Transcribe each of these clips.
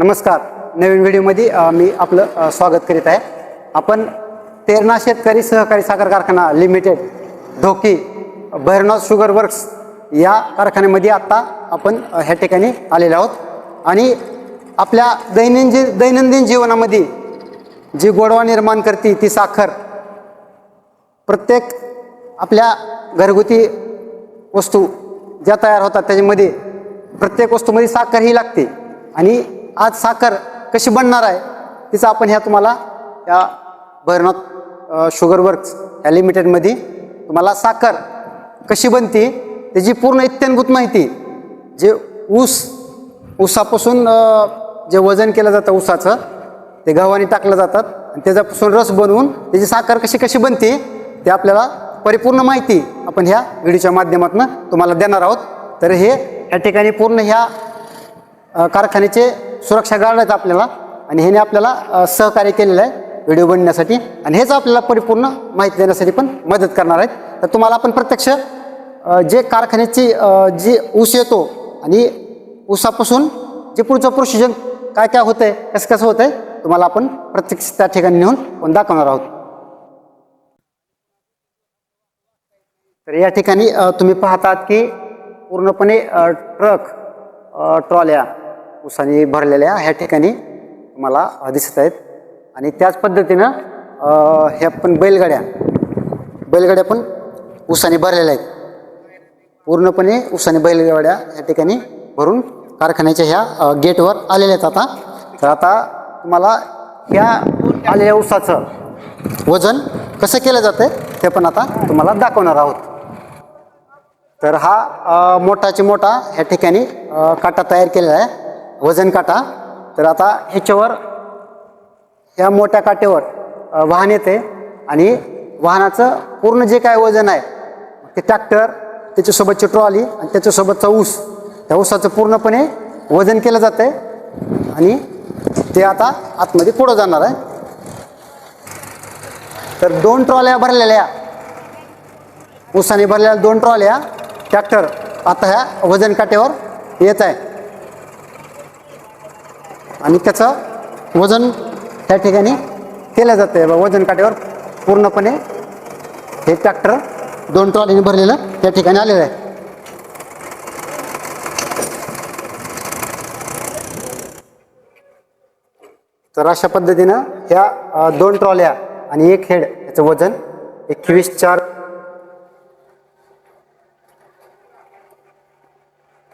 नमस्कार. नवीन व्हिडिओमध्ये मी आपलं स्वागत करीत आहे. आपण तेरणा शेतकरी सहकारी साखर कारखाना limited Dhoki Bhairnath sugar works या कारखान्यामध्ये आत्ता आपण ह्या ठिकाणी आलेलो आहोत. आणि आपल्या दैनंदिन दैनंदिन जीवनामध्ये जी गोडवा निर्माण करते ती साखर प्रत्येक आपल्या घरगुती वस्तू ज्या तयार होतात त्याच्यामध्ये प्रत्येक वस्तूमध्ये साखर ही लागते. आणि आज साखर कशी बनणार आहे तिचं आपण ह्या तुम्हाला या भैरवनाथ शुगर वर्क्स या लिमिटेडमध्ये तुम्हाला साखर कशी बनते त्याची पूर्ण इत्यंभूत माहिती जे ऊस ऊसापासून जे वजन केलं जातं ऊसाचं ते गव्हाणी टाकलं जातात आणि त्याच्यापासून रस बनवून त्याची साखर कशी कशी बनते ते आपल्याला परिपूर्ण माहिती आपण ह्या व्हिडिओच्या माध्यमातून तुम्हाला देणार आहोत. तर हे या ठिकाणी पूर्ण ह्या कारखान्याचे सुरक्षा गार्ड आहेत आपल्याला आणि ह्याने आपल्याला सहकार्य केलेलं आहे व्हिडिओ बनण्यासाठी. आणि हेच आपल्याला परिपूर्ण माहिती देण्यासाठी पण मदत करणार आहेत. तर तुम्हाला आपण प्रत्यक्ष जे कारखान्याची जी ऊस येतो आणि ऊसापासून जे पुढचं प्रोसिजन काय काय होतं आहे कसं कसं होतं आहे तुम्हाला आपण प्रत्यक्ष त्या ठिकाणी नेऊन पण दाखवणार आहोत. तर या ठिकाणी तुम्ही पाहतात की पूर्णपणे ट्रक ट्रॉल्या उसाने भरलेल्या ह्या ठिकाणी मला दिसत आहेत. आणि त्याच पद्धतीनं ह्या पण बैलगाड्या बैलगाड्या पण उसाने भरलेल्या आहेत. पूर्णपणे उसाने बैलगाड्या या ठिकाणी भरून कारखान्याच्या ह्या गेटवर आलेल्या आहेत आता. तर आता तुम्हाला ह्या आलेल्या ऊसाचं वजन कसं केलं जातं ते पण आता तुम्हाला दाखवणार आहोत. तर हा मोठाची मोठा ह्या ठिकाणी काटा तयार केलेला आहे. वजन काटा. तर आता ह्याच्यावर ह्या मोठ्या काट्यावर वाहन येते. आणि वाहनाचं पूर्ण जे काय वजन आहे ते ट्रॅक्टर त्याच्यासोबतची ट्रॉली आणि त्याच्यासोबतचा ऊस त्या ऊसाचं पूर्णपणे वजन केलं जातं आहे आणि ते आता आतमध्ये पुढं जाणार आहे. तर दोन ट्रॉल्या भरलेल्या. ऊसाने भरलेल्या दोन ट्रॉल्या ट्रॅक्टर आता ह्या वजन काट्यावर येत आहे. आणि त्याचं वजन त्या ठिकाणी केलं जातं आहे वजन काट्यावर पूर्णपणे हे ट्रॅक्टर दोन ट्रॉलीने भरलेलं त्या ठिकाणी आलेलं आहे. तर अशा पद्धतीनं ह्या दोन ट्रॉल्या आणि एक हेड याचं वजन एकवीस चार.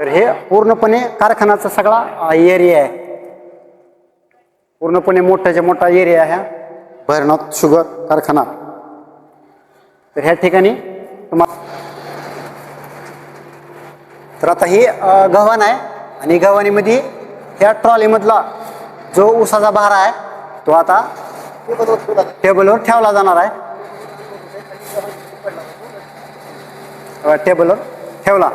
तर हे पूर्णपणे कारखानाचा सगळा एरिया आहे. पूर्णपणे मोठाच्या मोठा एरिया आहे हा. भैरनाथ शुगर कारखाना. तर ह्या ठिकाणी तुम्हाला तर आता ही गव्हाण आहे आणि गव्हाणीमध्ये ह्या ट्रॉलीमधला जो उसाचा भार आहे तो आता टेबलवर ठेवला जाणार आहे. टेबलवर ठेवला.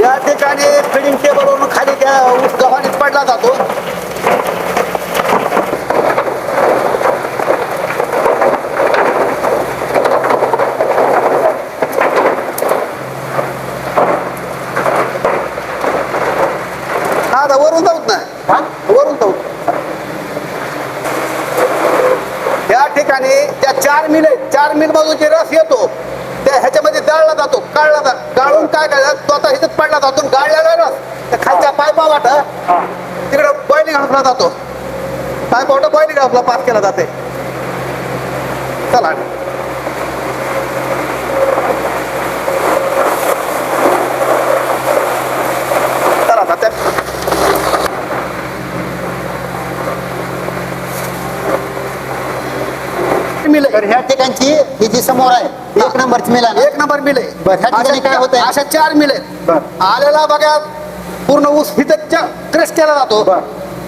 या ठिकाणी फिडिंग टेबलवरून खाली त्या गव्हाणीत पडला जातो हा आता वरून जाऊत ना हा? वरून जाऊ या ठिकाणी त्या चार मिल आहेत चार मिल मधून जे रस येतो त्या ह्याच्यामध्ये दळला जातो काढला जा गाळून काय करायचं तो आता ह्याच्यात पडला जातो गाळलेला रस त्या खालच्या पायपा वाट तिकडे बॉइलिंग हाऊसला जातो पायपा हाऊसला पास केला जाते चला ह्या ठिकाणची ही जी समोर आहे एक नंबरची मिल? एक नंबर मिल ह्या ठिकाणी काय? अशा चार मिल. आलेला बघा पूर्ण ऊस हिथं क्रश केला जातो.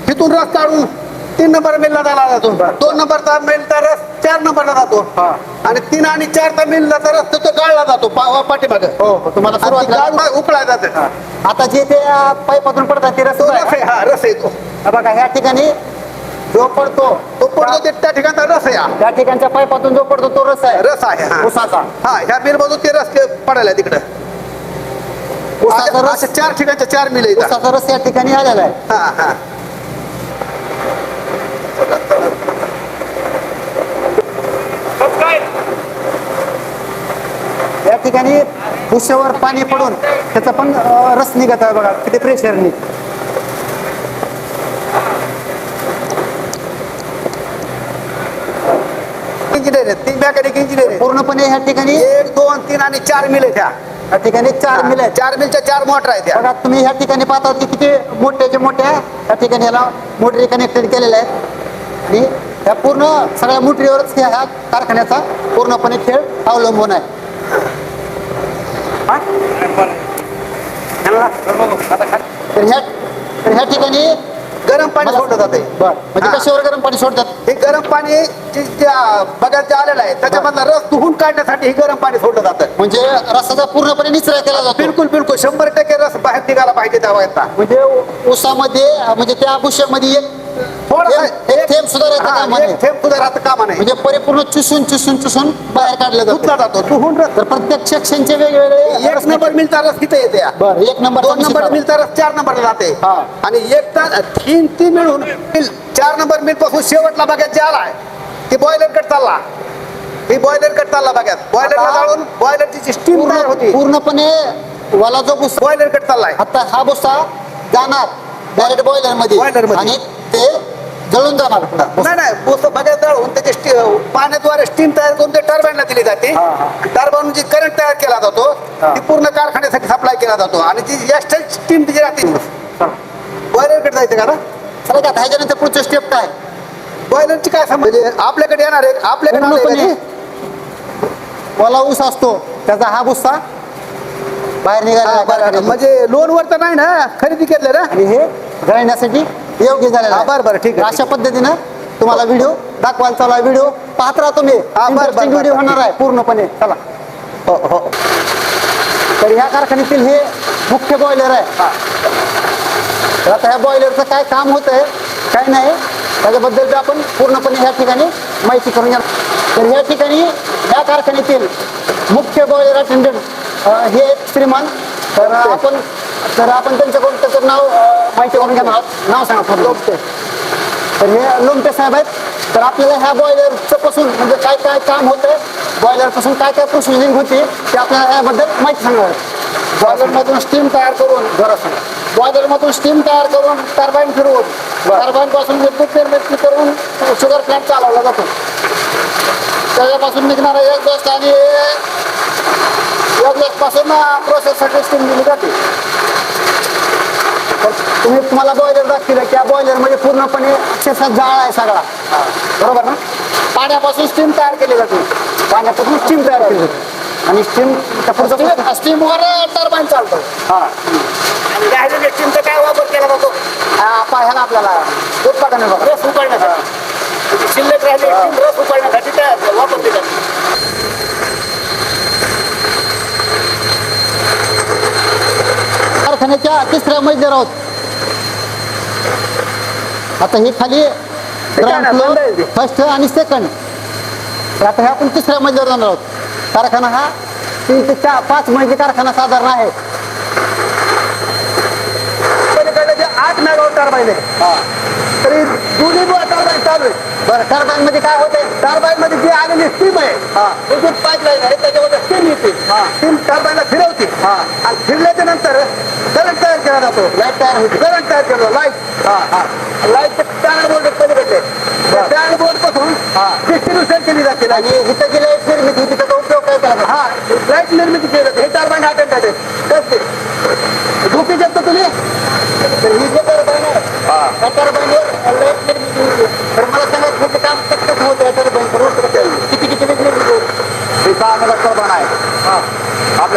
हिथून रस काढून तीन नंबर मिलला जायला जातो दोन नंबरचा मिलचा रस चार नंबरला जातो. आणि तीन आणि चारचा मिलला तर रस्ता तो गाळला जातो पाठीमागं. हो हो तुम्हाला ती उकळा जाते. आता जे ते पाईपातून पडतात ते तो रस्ता रस आहे हा रस तो. हा बघा ह्या ठिकाणी जो पडतो तो पडतो ते त्या ठिकाणचा रस आहे. त्या ठिकाणच्या पाईपातून जो पडतो तो रस आहे. रस आहे हा. उसाचा हा ह्या मिल मधून ते रस ते पडायला तिकडं. उसाचा रस चार ठिकाणच्या चार मिल उसाचा रस या ठिकाणी आलेला आहे. हा हा. या ठिकाणी भुशावर पाणी पडून त्याचा पण रस निघत आहे बघा. किती प्रेशरनी इंजिनियर तीन मेकॅनिक इंजिनियर आहेत. पूर्णपणे ह्या ठिकाणी एक दोन तीन आणि चार मिल आहेत ह्या. या ठिकाणी चार मिल आहेत. चार मिलच्या चार मोटर आहेत ह्या. बघा तुम्ही ह्या ठिकाणी पाहता की किती मोठ्याच्या मोठ्या या ठिकाणी याला मोटरी कनेक्टेड केलेल्या आहेत आणि ह्या पूर्ण सगळ्या मोटरीवरच ह्या ह्या कारखान्याचा पूर्णपणे खेळ अवलंबून आहे? तर ह्या तर ह्या ठिकाणी गरम पाणी सोडलं जाते बर. म्हणजे हा. कशावर गरम पाणी सोडतात? हे गरम पाणी जे त्या बघायला जे आलेलं आहे त्याच्यामधला रस धुवून काढण्यासाठी हे गरम पाणी सोडलं जातं म्हणजे रसाचा पूर्णपणे निचरा केला जातो. बिलकुल बिलकुल. शंभर टक्के रस बाहेर निघाला पाहिजे त्या वयाचा म्हणजे उ- ऊसामध्ये म्हणजे त्या भुष्यामध्ये एक थेंब- एक थेंब सुद्धा राहता कामा नये. थेंब सुद्धा राहतं कामा नाही म्हणजे परिपूर्ण चुसून चुसून चुसून बाहेर काढलं जातं. जातो धुवून रस तर प्रत्येक सेक्शनचे वेगवेगळे एक नंबर मिलचा रस किती येते? बर एक नंबर दोन नंबर मिलचा रस चार नंबरला जाते. हा. आणि एक तास तीन तीन मिळून चार नंबर मिलपासून शेवटला बघ्यात जे आलाय. ते बॉयलर कट चालला. ही बॉयलर कट चालला बघ्यात बॉयलरला आता- जाळून बॉयलरची स्टीम तयार होती. पूर्णपणे वाला जो भुसा बॉयलर कट चाललाय. आता हा भुसा जाणार. डायरेक्ट बॉयलरमध्ये. Boiler मध्ये. आणि ते जळून जाणार. नाही नाही पोस्त बघ्यात जाळून त्याची स्टी- पाण्याद्वारे स्टीम तयार करून ते टर्बाईनला दिली जाते हा, हा. टर्बाईन जी करंट तयार केला जातो हा. ती पूर्ण कारखान्यासाठी सप्लाय केला जातो आणि जी एक्स्ट्रा स्टीम जी राहते बॉयलर कट जायचं का ना चला का आता ह्याच्यानंतर पुढचं स्टेप काय बॉयलरची काय समज आपल्याकडे येणार आहे आपल्याकडे आलंय का पूर्णपणे ते? वाला ऊस असतो त्याचा हा भुसा बाहेर निघाला हा, बरं, कारखान्यातून. म्हणजे लोनवर तर नाही ना खरेदी केलं ना आणि हे जळण्यासाठी योग्य झालेलं आहे. बरं, बरं, ठीक आहे, अशा पद्धतीनं तुम्हाला व्हिडिओ दाखवायला चालू आहे व्हिडिओ पाहत राहा तुम्ही. हा, बरं, बरं, बरं, व्हिडिओ होणार आहे. पूर्णपणे. चला. हो हो. तर ह्या कारखान्यातील हे मुख्य बॉयलर आहे. तर आता ह्या बॉयलरचं काय काम होत आहे काय नाही त्याच्याबद्दल बी आपण पूर्णपणे ह्या ठिकाणी माहिती करून घ्या तर ह्या ठिकाणी ह्या कारखान्यातील मुख्य बॉयलर अटेंडंट हे आहेत श्रीमान तर आपण तर आपण त्यांच्याकडून त्याचं नाव माहिती करून घेणार आहोत. नाव सांगा पूर्ण तर हे लोमटे साहेब आहेत. तर आपल्याला ह्या बॉयलरचं पासून म्हणजे काय काय काम होतं बॉयलरपासून काय काय प्रोसिजिंग होती ते आपल्याला याबद्दल माहिती सांगणार बॉयलरमधून स्टीम तयार करून सांगा. बॉयलरमधून स्टीम तयार करून टर्बाईन फिरवून टर्बाईन पासून विद्युत निर्मिती करून शुगर प्लांट चालवला जातो. त्याच्यापासून निघणारा एक दोस्त आणि पासून प्रोसेससाठी स्टीम दिली जाते. तर तुम्ही तुम्हाला बॉयलर दाखवलं की या बॉयलरमध्ये पूर्णपणे अक्षरशः जाळ आहे सगळा. बरोबर ना? पाण्यापासून स्टीम तयार केली जाते. पाण्यापासून स्टीम तयार केली जाते. आणि स्टीम स्टीमवर टर्बाईन चालतो. हा. आणि स्टीमचा काय वापर केला जातो? हा पाह्याला आपल्याला उत्पादन बघा रस उकळण्यासाठी म्हणजे शिल्लक स्टीम रस उकळण्यासाठी तयार वापरली जाते. कारखान्याच्या तिसऱ्या मजल्यावर आहोत. आता हे खाली ग्राउंड फ्लोर. फर्स्ट आणि सेकंड आता हे आपण तिसऱ्या मजल्यावर जाणार आहोत. कारखाना हा तीन ते चार पाच मजली कारखाना साधारण आहे. आठ मेगावॉट टर्बाईन आहे. तरी दोन्ही टर्बाईन चालू आहे. बरं टर्बाईन मध्ये काय होते टर्बाईन मध्ये जी आलेली स्टीम आहे हा. पाईपलाईन आहे त्याच्यामध्ये स्टीम येते. हा. स्टीम टर्बाईनला फिरवते हा. आणि फिरल्याच्या नंतर करंट तयार केला जातो. लाइट तयार होते. करंट तयार केला लाइट हा हा. लाइट पॅनल बोर्ड पलीकडे बरं. पॅनल बोर्डपासून हा. डिस्ट्रीब्युशन केली जाते. आणि इथं जी लाइट निर्मिती होती त्याचा उपयोग काय केला जातो? हा. लाइट निर्मिती केली जाते. हे टर्बाईन अटेंड आहे कसते झोपी शकतो तुम्ही? तर ही जे टर्बाईन आहे त्या टर्बाईनवर लाइट निर्मिती होती तर मला सांगा कुठे काम कसं कसं होतं या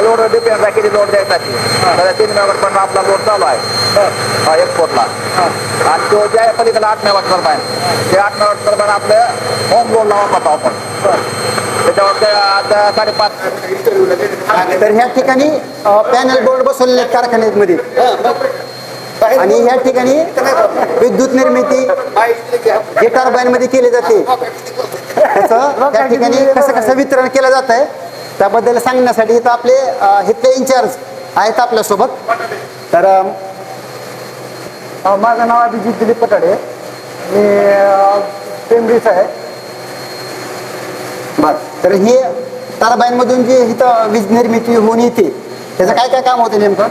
हे मेगा टर्बाईन आहे किती लोड तर तीन मेगाट पण आपला लोड चालू आहे हा एक्सपोर्टला आणि तो ज्या पलीकडे आठ मेगाट टर्बाईन ते आठ मेगाट टर्बाईन आपलं होम लोडला वापरतो आपण त्याच्यावर आता साडेपाच तर ह्या ठिकाणी पॅनल बोर्ड बसवलेले आहेत कारखान्यामध्ये. आणि ह्या ठिकाणी विद्युत निर्मिती जे टर्बाईन मध्ये केली जाते. त्याचं त्या ठिकाणी कसं कसं वितरण केलं जात आहे त्याबद्दल सांगण्यासाठी इथं आपले इथले इन्चार्ज आहेत आपल्यासोबत. तर माझं नाव अभिजित दिलीप पटाडे मी पेंबरीच आहे. बर. तर हे टर्बाईन मधून जे इथं वीज निर्मिती होऊन येते त्याचं काय काय काम होते नेमकं?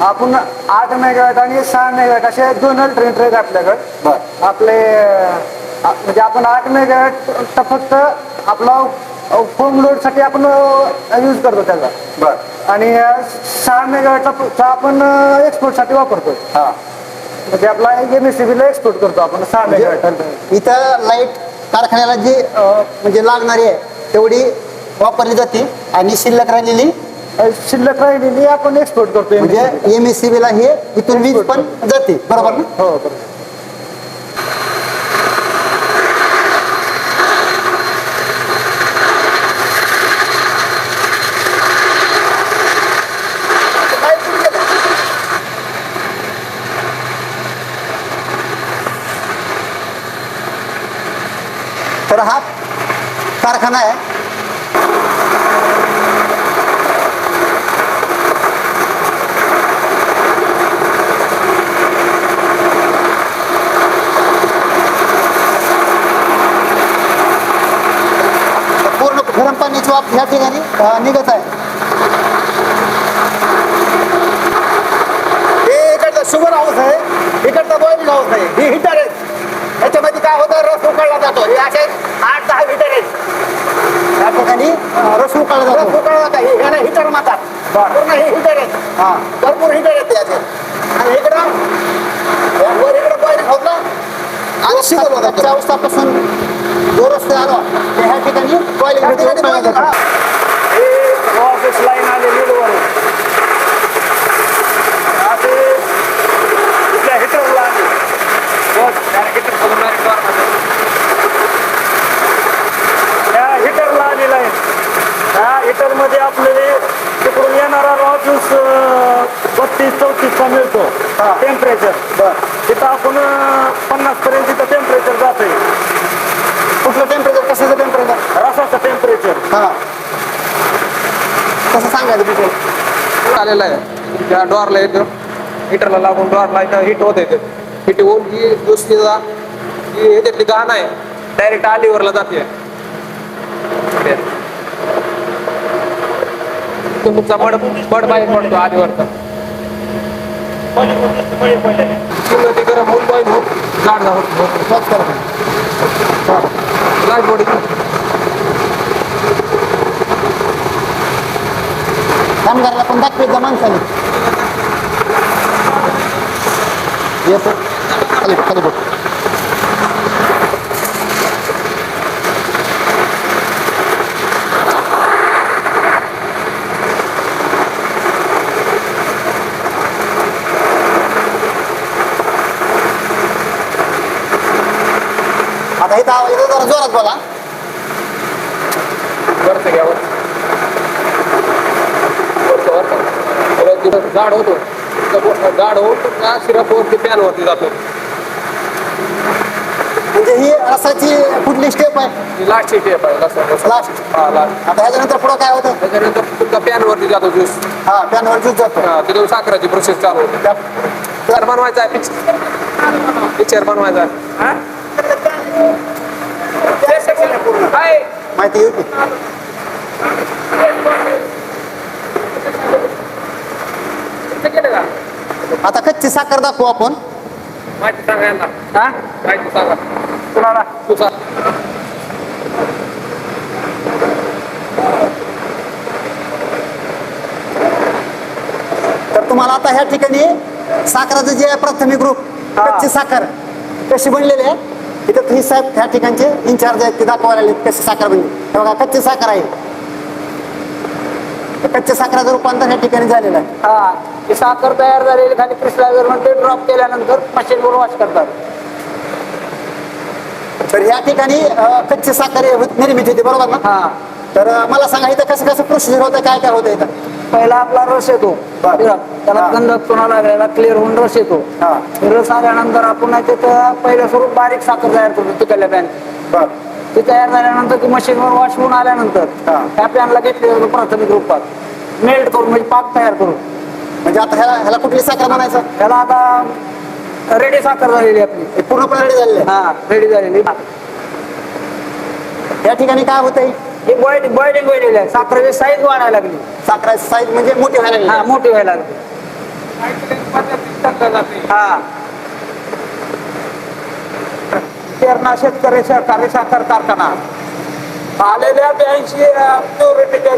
आपण आठ मेगावॅट आणि सहा मेगावॅट असे दोन अल्टरनेटर आहेत आपल्याकडे. बर. आपले म्हणजे आपण आठ मेगावॅट फक्त आपला फोम लोडसाठी आपण यूज करतो त्याचा. बर. आणि सहा मेगावॅटचा आपण एक्सपोर्टसाठी वापरतो हा. म्हणजे आपला एम एस सी बीला एक्सपोर्ट करतो आपण सहा मेगावॅट इथं लाइट कारखान्याला जी म्हणजे लागणारी आहे तेवढी वापरली जाते आणि शिल्लक राहिलेली? शिल्लक राहिलेली आपण एक्सपोर्ट करतो म्हणजे एम एस सी बीला हे इथून वीज पण जाते बरोबर ना? हो बरोबर. हा कारखाना आहे. गरम पाण्याची वाफ या ठिकाणी निघत आहे. हे इकडचा शुगर हाऊस आहे इकडचा बॉइलिंग हाऊस आहे. हे हिटर आहे. याच्यामध्ये काय होतं? रस उकळला जातो. हे असे आठ दहा हिटर आहेत या ठिकाणी अ, रस उकळला रस जातो उकळला जातात हे ह्याला हिटर म्हणतात पूर्ण हे हिटर आहेत हा भरपूर हिटर आहेत त्याचे आणि इकडं वर इकडं बॉइलिंग हाऊसला आणि शुगर होता कच्च्या अवस्थापासून जो रस्ते आला ते ह्या ठिकाणी बॉइलिंगमध्ये उकळला जातो हे ऑफिस लाईन आलेली वरून असे इथल्या हिटरला आले त्या हिटरला आलेला आहे त्या हिटरमध्ये आपल्याला तिकडून येणारा रॉ ज्यूस बत्तीस चौतीसचा मिळतो टेम्परेचर तिथं आपण पन्नास पर्यंत तिथं टेम्परेचर जात कुठलं टेम्परेचर कशाचं टेम्परेचर रसाचं टेम्परेचर हा आलेला आहे. त्या डोअरला येतो. हिटरला लागून डोअरला इथं हिट होत येते हिट होऊन ही दुसरी ही ह्याच्यातली घाण आहे. डायरेक्ट आलीवरला जाते. तुमचा मड मड बाहेर पडतो आलीवरचा. गरम होऊन बॉईल होऊन जाड होत लाइट बॉडी कामगाराला पण दाखवायचं माणसाने येतो खाली बघ, खाली बघ आता इथं आवाज येतो जरा जोरात बोला जाड होतो तिथं जाड होऊन त्या सिरपवरती पॅनवरती जातो. म्हणजे ही रसाची कुठली स्टेप आहे. ही लास्टची टेप आहे Last. हा लास्ट आता ह्याच्यानंतर पुढं काय होतं? त्याच्यानंतर तुमचा पॅनवरती जातो ज्यूस हा पॅनवर ज्यूस जातो. तिथून साखराची प्रोसेस चालू होते. त्या- पिक्चर बनवायचा आहे. पिक्चर पिक्चर बनवायचा आहे. हाय माहिती येऊ की? तुमचं केलं का आता कच्ची साखर दाखवू आपण. माहिती सांगा यांना. हा? माहिती सांगा. कुणाला? तू सांग तर तुम्हाला आता ह्या ठिकाणी साखराचं जे आहे प्राथमिक ग्रुप कच्ची साखर कशी बनलेली आहे तिथं ही साहेब ह्या ठिकाणचे इन्चार्ज आहेत ते दाखवायला आले कशी साखर बनली. हे बघा कच्ची साखर आहे. कच्च्या साखराचं रूपांतर या ठिकाणी झालेलं आहे. हा. ती साखर तयार झालेली खाली क्रिस्टलायझरमध्ये ड्रॉप केल्यानंतर मशीनवर वॉश करतात. तर या ठिकाणी कच्ची साखर निर्मिती होती बरोबर ना? हा. तर मला सांगा इथं कसं कसं प्रोसिजर होतं काय काय होतं इथं? पहिला आपला रस येतो. त्याला हा. गंध चुना लागलेला क्लिअर होऊन रस येतो. हा. रस आल्यानंतर आपण तिथं पहिलं स्वरूप बारीक साखर तयार करतो तिकडल्या पॅन ती तयार झाल्यानंतर ती मशीनवर वॉश होऊन आल्यानंतर हा. त्या पॅनला घेतले जातो प्राथमिक रूपात. मेल्ट करून म्हणजे पाक तयार करून. म्हणजे आता ह्याला ह्याला कुठली साखर म्हणायचं? त्याला आता रेडी साखर झालेली आपली. हे पूर्णपणे ready झालेलं हा रेडी झालेली या ठिकाणी काय होतंय? ही बॉइलिंग बॉइलिंग व्हायलेली आहे. साखरेची साईज वाढायला लागली. साखराची साईज म्हणजे मोठी व्हायला लागली. हा आहे. मोठी व्हायला लागली. हा. तेरणा शेतकरी सहकारी साखर कारखाना. आलेल्या ब्याऐंशी प्युरिटीच्या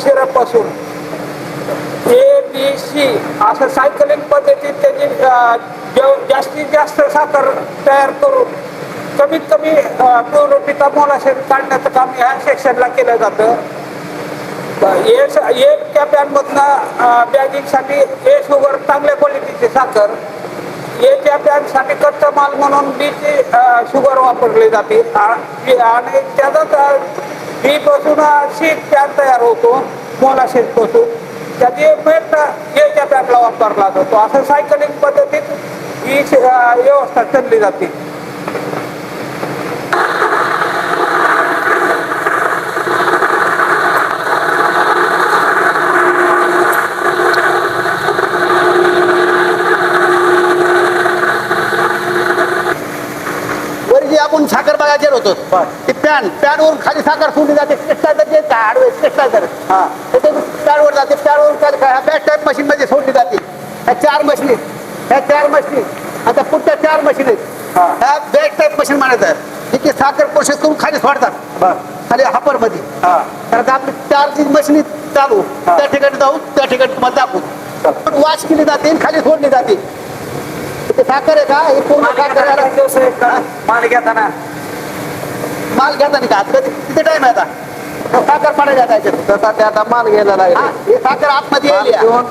सी असं सायकलिंग पद्धतीत त्याची जेव- जास्तीत जास्त साखर तयार करून कमीत कमी प्युरिटीचा मोलाशेर काढण्याचं काम ह्या सेक्शनला केलं जातं. एस एक त्या पॅनमधनं बॅगिंगसाठी ए शुगर चांगल्या क्वालिटीची साखर. एच्या पॅनसाठी कच्चा माल म्हणून बीची शुगर वापरली जाते. आणि त्याचाच बी पासून शीत पॅन तयार होतो मोलाशेत पासून त्याची पेट एच्या पॅनला वापरला जातो असं सायकलिंग पद्धतीत ही व्यवस्था चालली जाते. वर जी आपण साखर बघायचे होतो ते पॅन पॅनवरून खाली साखर सोडली जाते. आडवे हा ते पॅनवर जाते पॅनवरून काय काय बॅक टाईप मशीन मध्ये सोडली जाते ह्या चार मशीनी ह्या चार मशीनी आता पुढच्या चार मशीन आहेत. ह्या बॅक टाईप मशीन म्हणायचं तिथे साखर प्रोसेस करून खाली सोडतात. खाली हापरमध्ये. आता आपली चार जी मशीनी चालू. त्या ठिकाणी जाऊ त्या ठिकाणी तुम्हाला दाखवू. वाश केली जाते खाली सोडली जाते. ते साखर आहे का? हे पूर्ण साखर? माल घेताना. माल घेता नाही का? आता कधी किती टाइम आहे आता? साखर पाडायला ते आता माल घ्यायला हा, लागले. हे साखर आतमध्ये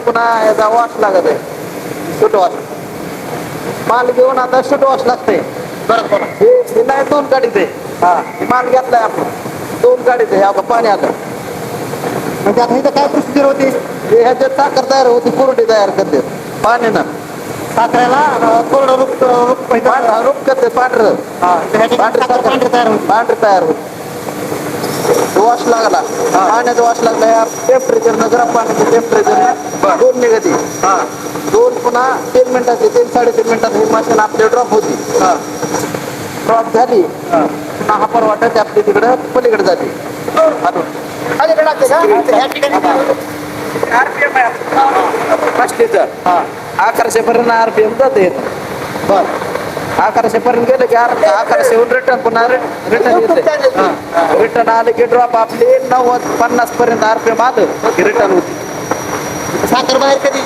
पुन्हा याचा वॉश लागत आहे. शूट वॉश माल घेऊन आता शूट वॉश लागते. बरोबर हे नाही दोन गाडीत आहे. हा. माल घेतलाय आपण. दोन गाडीत आहे आता पाणी आलं. म्हणजे आता इथं काय प्रोसिजर होती? हे ह्याच्यात साखर तयार होती कुरडी तयार करते. पाण्यानं साखरेला अं, कोरडं रूप रूप पहिलं- पांढरा रूप करते पांढरं. हा, ह्या ठिकाणी पांढरं साखर साखर. पांढरी तयार होती. पांढरं तयार होत. वॉश लागला. पाण्याचा वॉश लागला. या टेम्परेचर न गरम पाण्याचं टेम्परेचर दोन निघते दोन पुन्हा तीन मिनिटाचे तीन साडेतीन मिनिटात ही मशीन आपली ड्रॉप होती. ड्रॉप झाली. पुन्हा हापर वाटायची आपली तिकडं पलीकडे जाते. का? ठिकाणी? पस्तीचं अकराशे पर्यंत आरपीएम जाते. अकराशे पर्यंत गेलं की अर- अकराशेहून रिटर्न पुन्हा रिटर्न येते. रिटर्न आलं की ड्रॉप आपली नव्वद पन्नास पर्यंत आरपीएम आलं की रिटर्न होती. साखर बाहेर कधी?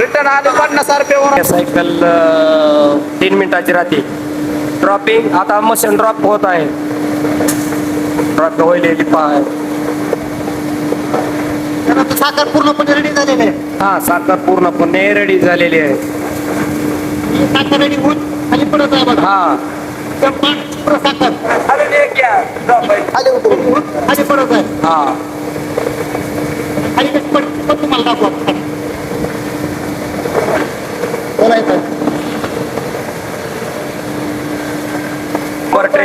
रिटर्न आले पन्नास सायकल तीन मिनिटाची राहते. ड्रॉपिंग आता मशीन ड्रॉप होत आहे. ड्रॉप होईल पाय. साखर पूर्णपणे रेडी झालेली आहे. हा साखर पूर्णपणे रेडी झालेली आहे. ही साखर रेडी होऊन खाली पडत आहे बघा. हा. त्या पाण्याची पुरं साखर खाली उतरून खाली पडत आहे. हा. खाली कशी पडते पण तुम्हाला दाखवू आपण. बोलायचं.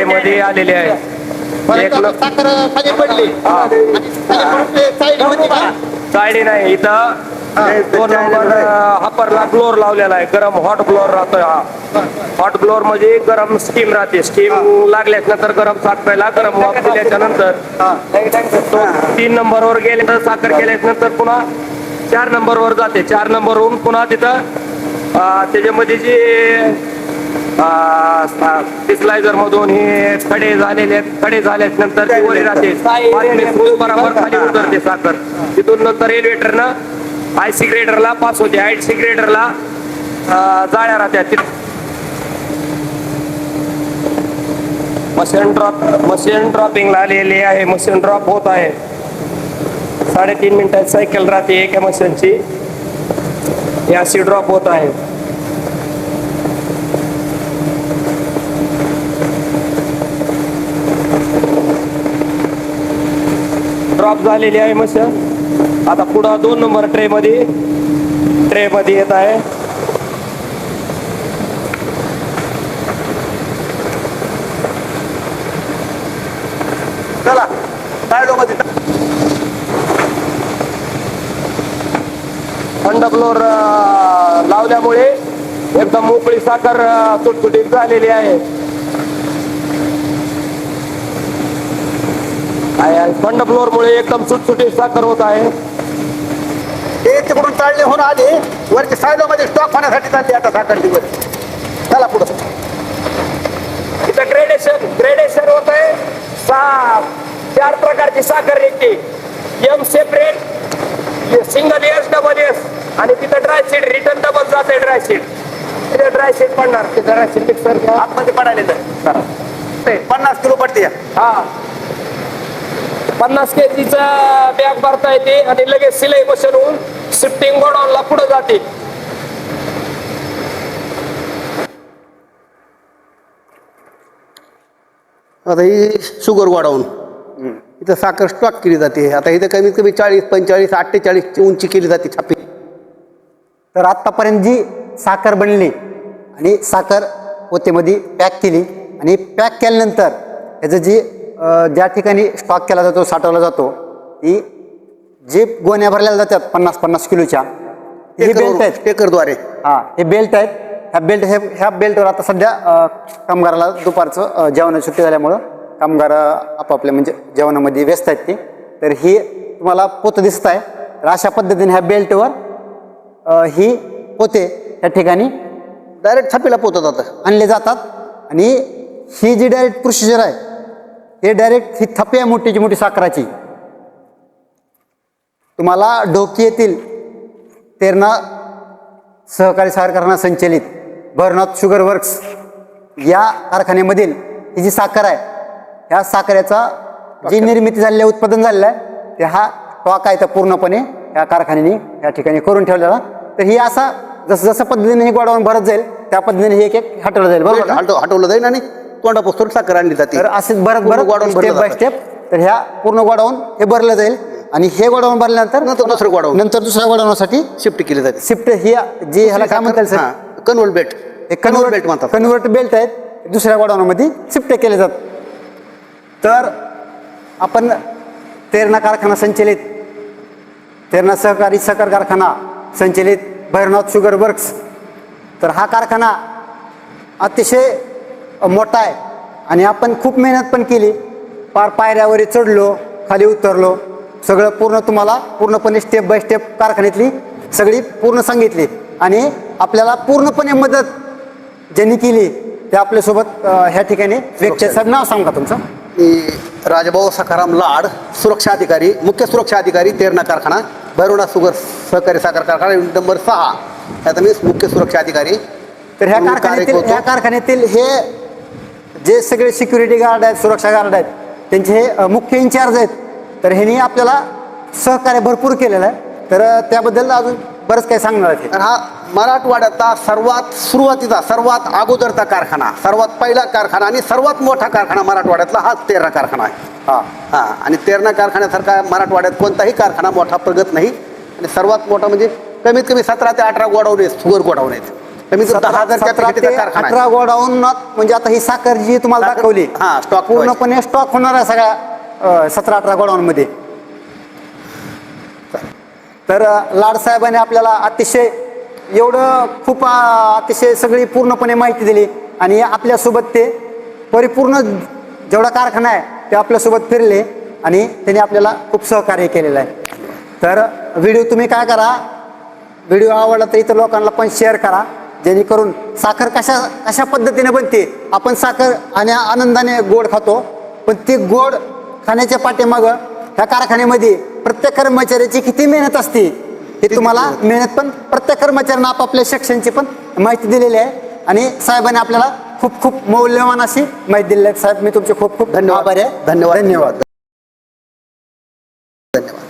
मध्ये आलेली आहे साखर खाली पडली. आणि खाली साईड होती का साडी नाही इथं दोन नंबर हापरला ब्लोअर लावलेला आहे गरम हॉट ब्लोअर राहतोय हा. हॉट ब्लोअरमध्ये गरम स्टीम राहते स्टीम लागल्याच नंतर गरम साखरेला गरम वाफ दिल्याच्या नंतर. तो तीन नंबरवर गेल्यानंतर साखर केल्याच्यानंतर पुन्हा चार नंबरवर जाते. चार नंबरवरून पुन्हा तिथं त्याच्यामध्ये जे मधून हे खडे झालेले खडे झाल्याच्यानंतर ती वरी राहते. बरोबर खाली उतरते साखर. तिथून नंतर एलिव्हेटरनं आय सी ग्रेडरला पास होते. आय सी ग्रेडरला जाळ्या राहत्या. मशीन ड्रॉप मशीन ड्रॉपिंगला आलेली आहे. मशीन ड्रॉप होत आहे. साडेतीन मिनिटात सायकल राहते एका मशीनची ही अशी ड्रॉप होत आहे. ड्रॉप झालेली आहे मस्त. आता पुढं दोन नंबर ट्रे मध्ये ट्रे मध्ये येत आहे. चला काय लोक थंड फ्लोर लावल्यामुळे एकदम मोकळी साखर तुटतुटीत झालेली आहे आहे, आहे. थंड फ्लोर मुळे एकदम सुटसुटीत साखर होत आहे. हे तिकडून चालले होऊन आले. वरच्या साईडला मध्ये स्टॉक होण्यासाठी चालली आता साखरची वर चला पुढं. इथं ग्रेडेशन ग्रेडेशन होत आहे. सहा चार प्रकारची साखर निघते. M separate single S double S आणि तिथं ड्राय सीड रिटर्न डबल जाते ड्राय सीड तिथे ड्राय सीड पडणार. ते ड्राय सीड मिक्सर आतमध्ये पडायले तर ते पन्नास किलो पडते हा. पन्नास केजीचा बॅग भरता येते आणि लगेच सिलाई मशीन होऊन शिफ्टिंग गोडाऊनला पुढे जाते. आता ही शुगर वाढवून इथं साखर स्टॉक केली जाते. आता इथं कमीत कमी चाळीस पंचेचाळीस अठ्ठेचाळीस उंची केली जाते छापी. तर आत्तापर्यंत जी साखर बनली आणि साखर पोतेमध्ये पॅक केली आणि पॅक केल्यानंतर त्याचं जी ज्या ठिकाणी स्टॉक केला जातो साठवला जातो ती जे गोण्या भरलेल्या जातात पन्नास पन्नास किलोच्या ही बेल्ट आहेत. टेकरद्वारे हा हे बेल्ट आहेत. ह्या बेल्ट हे ह्या बेल्टवर आता सध्या कामगाराला दुपारचं जेवणाची सुट्टी झाल्यामुळं कामगार आपापल्या म्हणजे जेवणामध्ये व्यस्त आहेत ते. तर ही तुम्हाला पोतं दिसत आहे. तर अशा पद्धतीने ह्या बेल्टवर ही पोते त्या ठिकाणी डायरेक्ट छापीला पोचत आता. आणले जातात. आणि ही जी डायरेक्ट प्रोसिजर आहे हे डायरेक्ट ही थप्पी आहे मोठीची मोठी साखराची. तुम्हाला डोकी येथील तेरणा सहकारी साखर कारखाना संचलित भरनाथ शुगर वर्क्स या कारखान्यामधील ही जी साखर आहे ह्या साखरेचा जी निर्मिती झालेली उत्पादन झालेलं आहे ते हा स्टॉक आहे तर पूर्णपणे या कारखान्याने या ठिकाणी करून ठेवलेला. तर ही असा जसं जसं पद्धतीने ही गोडाऊन भरत जाईल त्या पद्धतीने ही एक एक हटवलं जाईल. बरोबर हटवलं जाईल आणि तोंडापासून साखर आणली जाते. तर असे पूर्ण बरत गोडाऊन स्टेप बाय. स्टेप तर ह्या पूर्ण गोडाऊन हे भरलं जाईल. आणि हे गोडाऊन भरल्यानंतर नंतर दुसरं गोडाऊन. नंतर दुसऱ्या गोडाऊनसाठी शिफ्ट केली जाते. शिफ्ट ही जी ह्याला काय म्हणता येईल सर? कन्वर्ट बेट हे कन्वर्ट बेल्ट म्हणतात. कन्वर्ट बेल्ट आहेत. दुसऱ्या गोडाऊनमध्ये शिफ्ट केले जातात. तर आपण तेरणा कारखाना संचलित तेरणा सहकारी सहकार कारखाना संचलित भैरवनाथ शुगर वर्क्स. तर हा कारखाना अतिशय मोठा आहे. आणि आपण खूप मेहनत पण केली. पार पायऱ्यावर चढलो खाली उतरलो. सगळं पूर्ण तुम्हाला पूर्णपणे स्टेप बाय स्टेप कारखान्यातली सगळी पूर्ण सांगितली. आणि आपल्याला पूर्णपणे मदत ज्यांनी केली ते आपल्यासोबत ह्या ठिकाणी साहेब नाव सांगा तुमचं. मी राजभाऊ सखाराम लाड सुरक्षा अधिकारी मुख्य सुरक्षा अधिकारी तेरणा कारखाना भैरवनाथ सुगर सहकारी साखर कारखाना युनिट नंबर सहा. यात मी मुख्य सुरक्षा अधिकारी. तर ह्या कारखान्यातील. ह्या कारखान्यातील हे जे सगळे सिक्युरिटी गार्ड आहेत सुरक्षा गार्ड आहेत त्यांचे हे मुख्य इन्चार्ज आहेत तर ह्यांनी आपल्याला सहकार्य भरपूर केलेलं आहे. तर त्याबद्दल अजून बरंच काही सांगणार आहेत हे. तर हा मराठवाड्याचा सर्वात सुरुवातीचा सर्वात अगोदरचा कारखाना सर्वात पहिला कारखाना आणि सर्वात मोठा कारखाना मराठवाड्यातला हाच तेरणा कारखाना आहे. हा. हा आणि तेरणा कारखान्यासारखा मराठवाड्यात कोणताही कारखाना मोठा प्रगत नाही. आणि सर्वात मोठा म्हणजे कमीत कमी सतरा ते अठरा गोडाऊन आहेत शुगर गोडाऊन आहेत. कमी दहा हजार सतरा ते कॅपॅसिटीचा कारखाना आहे. अठरा गोडाऊनात म्हणजे आता ही साखर जी तुम्हाला साखर- दाखवली हा, stock पूर्णपणे स्टॉक होणार आहे सगळ्या सतरा अठरा गोडाऊनमध्ये. तर अ, लाड साहेबांनी आपल्याला अतिशय एवढं खूप अ, अतिशय सगळी पूर्णपणे माहिती दिली आणि आपल्यासोबत ते परिपूर्ण जेवढा कारखाना आहे ते आपल्यासोबत फिरले आणि त्यांनी आपल्याला खूप सहकार्य केलेलं आहे. तर व्हिडिओ तुम्ही काय करा व्हिडिओ आवडला तर इतर लोकांना पण शेअर करा. जेणेकरून साखर कशा कशा पद्धतीने बनते आपण साखर आणि आनंदाने गोड खातो. पण ते गोड खाण्याच्या पाठीमागं ह्या कारखान्यामध्ये प्रत्येक कर्मचाऱ्याची किती मेहनत असते हे तुम्हाला मेहनत पण प्रत्येक कर्मचाऱ्यांना आपापल्या शिक्षणची पण माहिती दिलेली आहे. आणि साहेबांनी आपल्याला खूप खूप मौल्यवान अशी माहिती दिलेली आहे. साहेब मी तुमचे खूप खूप धन्यवाद. आभारी आहे. धन्यवाद. धन्यवाद. धन्यवाद.